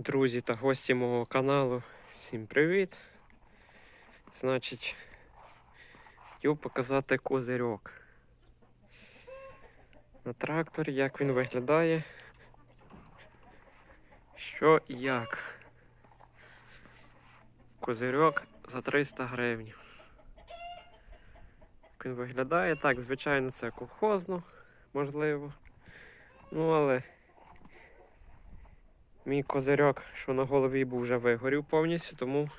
Друзі та гості мого каналу, всім привіт. Значить, хотів показати козирьок. На тракторі, як він виглядає. Що і як. Козирьок за 300 гривень. Як він виглядає, так, звичайно, це колхозно, можливо. Ну, але Мій козирьок, що на голові був вже вигорів повністю, тому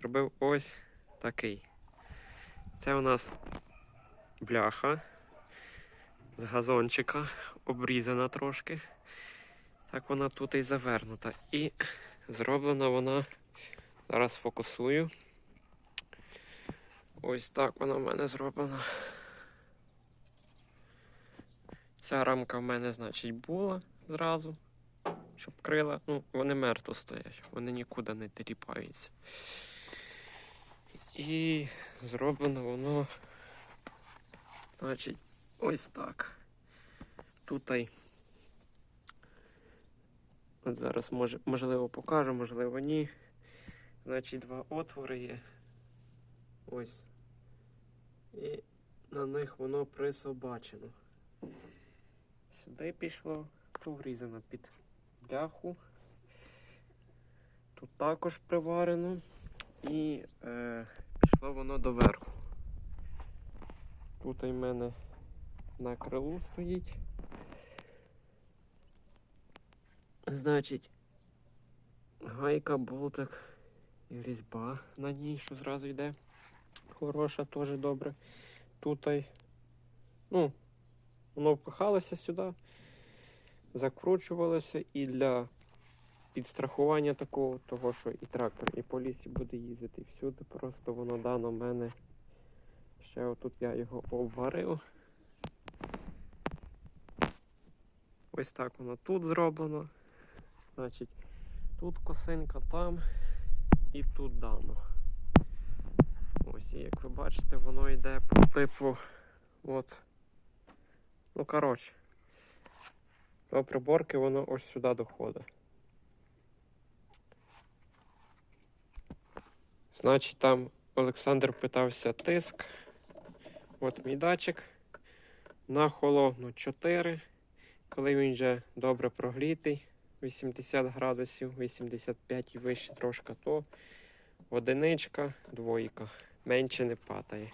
зробив ось такий. Це у нас бляха з газончика, обрізана трошки. Так вона тут і завернута. І зроблена вона, зараз фокусую. Ось так вона в мене зроблена. Ця рамка в мене, значить, була зразу щоб крила, ну, вони мертво стоять, вони нікуди не теліпаються. І зроблено воно, значить, ось так. Тут от зараз може, можливо покажу, можливо ні. Значить, два отвори є. Ось. І на них воно присобачено. Сюди пішло, тут врізано під бляху. Тут також приварено і е, пішло воно доверху. Тут у мене на крилу стоїть. Значить, гайка, болтик і різьба на ній, що зразу йде. Хороша, теж добре. Тут, ну, воно впихалося сюди закручувалося і для підстрахування такого, того, що і трактор, і по лісі буде їздити всюди. Просто воно дано мене. Ще отут я його обварив. Ось так воно тут зроблено. Значить, тут косинка, там і тут дано. Ось, і як ви бачите, воно йде по типу. От. Ну, коротше. До приборки воно ось сюди доходить. Значить, там Олександр питався тиск. От мій датчик. На холодну 4. Коли він вже добре прогрітий, 80 градусів, 85 і вище трошки, то одиничка, двойка. Менше не падає.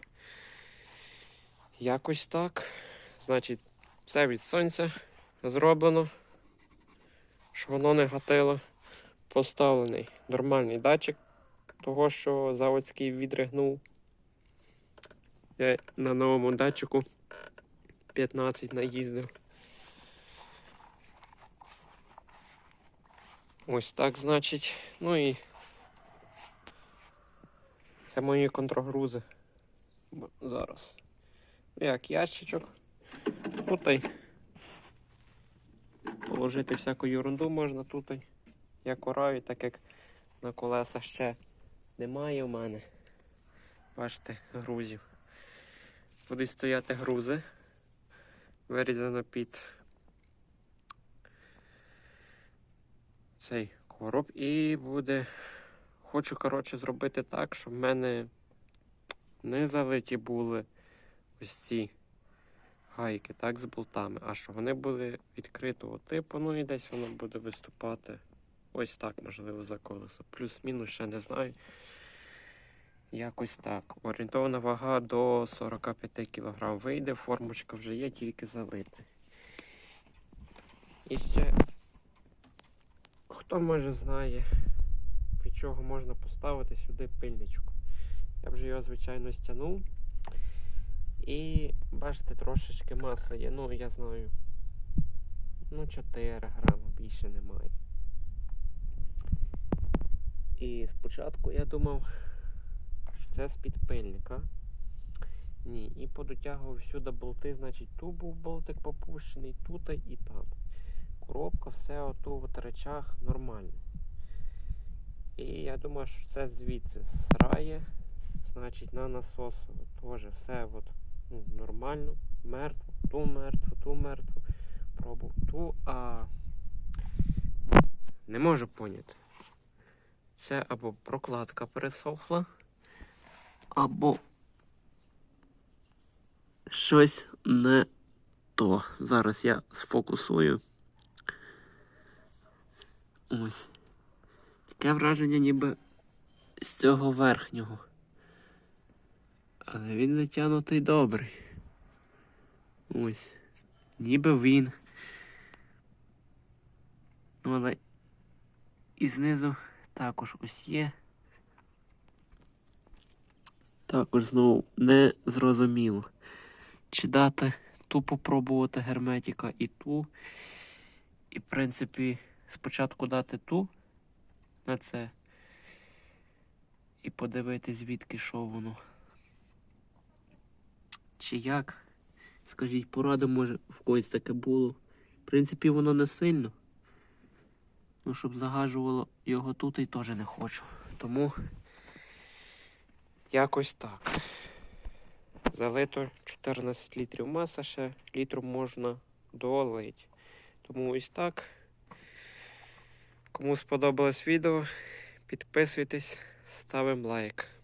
Якось так. Значить, все від сонця зроблено, що воно не гатило. Поставлений нормальний датчик, того, що заводський відригнув. Я на новому датчику 15 наїздив. Ось так, значить. Ну і це мої контрогрузи. Зараз. Як ящичок. Тут Положити всяку ерунду можна тут. Я кораю, так як на колеса ще немає у мене. Бачите, грузів. Будуть стояти грузи. Вирізано під цей короб і буде. Хочу, коротше, зробити так, щоб в мене не залиті були ось ці гайки, так, з болтами, а що вони були відкритого типу, ну і десь воно буде виступати ось так, можливо, за колесо. Плюс-мінус ще не знаю. Якось так. Орієнтована вага до 45 кг вийде, формочка вже є, тільки залити. І ще хто може знає, від чого можна поставити сюди пильничку. Я вже його, звичайно, стягнув. І бачите, трошечки масла є, ну я знаю. Ну 4 грама більше немає. І спочатку я думав, що це з підпильника. Ні, і подотягував всюди болти, значить тут був болтик попущений, тут і там. Коробка, все ото в речах нормально. І я думаю, що це звідси срає, значить на насосу теж все от ну, нормально, мертво, ту мертво, ту мертво, пробував ту, а Не можу поняти. Це або прокладка пересохла, або щось не то. Зараз я сфокусую. Ось. Таке враження ніби з цього верхнього. Але він затягнутий добрий. Ось. Ніби він. Ну, але і знизу також ось є. Також знову не зрозуміло. Чи дати ту попробувати герметика і ту. І, в принципі, спочатку дати ту на це. І подивитись, звідки що воно. Чи як? Скажіть, поради, може, в когось таке було. В принципі, воно не сильно. Ну, щоб загажувало його тут і теж не хочу. Тому якось так. Залито 14 літрів маса, ще літру можна долити. Тому ось так. Кому сподобалось відео, підписуйтесь, ставимо лайк.